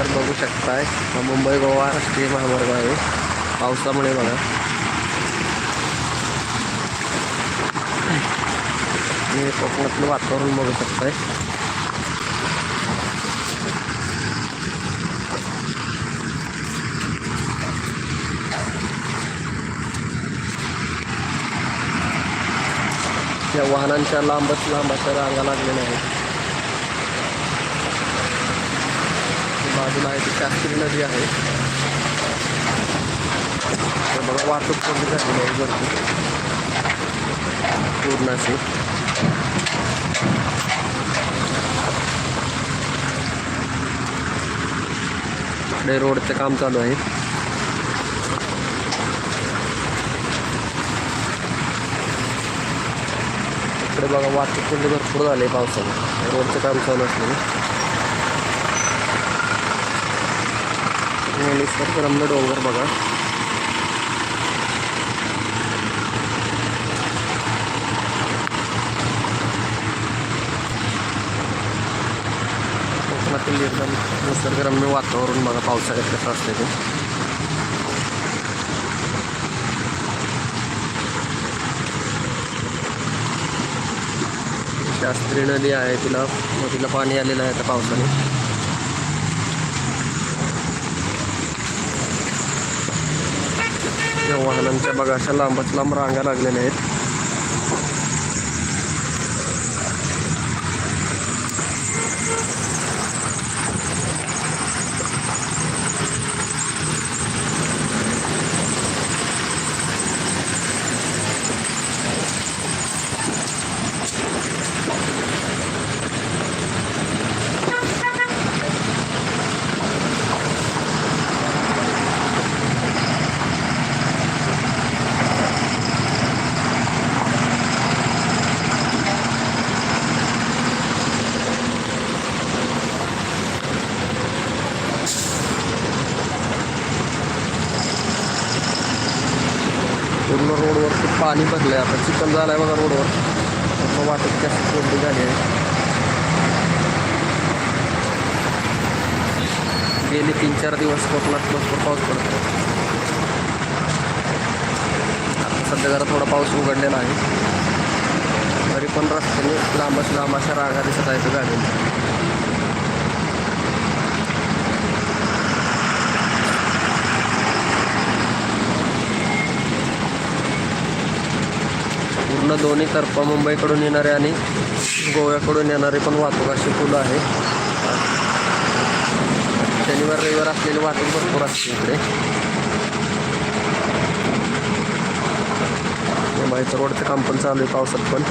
तर बघू शकताय हा मुंबई गोवा राष्ट्रीय महामार्ग आहे. पावसामुळे बघा. हे कोकणातलं वातावरण बघू शकताय. या वाहनांच्या लांबच लांब अशा रांगा लागलेल्या आहेत. बाजूला ती शास्त्री नदी आहे. तर बघा पूर्ण काम चालू आहे. इकडे बघा, वाहतूक भरपूर झाले पावसाने. रोडचं काम चालू निसर्गरम्य डोंगर बघा. कोकणातील एकदम निसर्गरम्य वातावरण बघा पावसाळ्यात कसं असते ते. शास्त्री नदी आहे तिला तिला पाणी आलेलं आहे आता पावसाने. वाहनांच्या बघा अशा लांबच लांब रांगा लागलेल्या आहेत. पूर्ण रोडवरती पाणी भरलं आहे आता चिखल झालं आहे बघा रोडवर. पूर्ण वाटत जास्त कोंडी झाली आहे. गेले तीन चार दिवस कोकणात भरपूर पाऊस पडतो आता सध्या जरा थोडा पाऊस उघडलेला आहे. तरी पण रस्त्याने लांबच लांब अशा रागा दिसत आहेत गाड्यांच्या पूर्ण दोन्ही तर्फा मुंबईकडून येणारे आणि गोव्याकडून येणारे पण वाहतूक अशी फुलं आहे. शनिवार रविवार असलेली वाहतूक भरपूर असते इकडे. मुंबईचं रोडचं काम पण चालू आहे पावसात पण.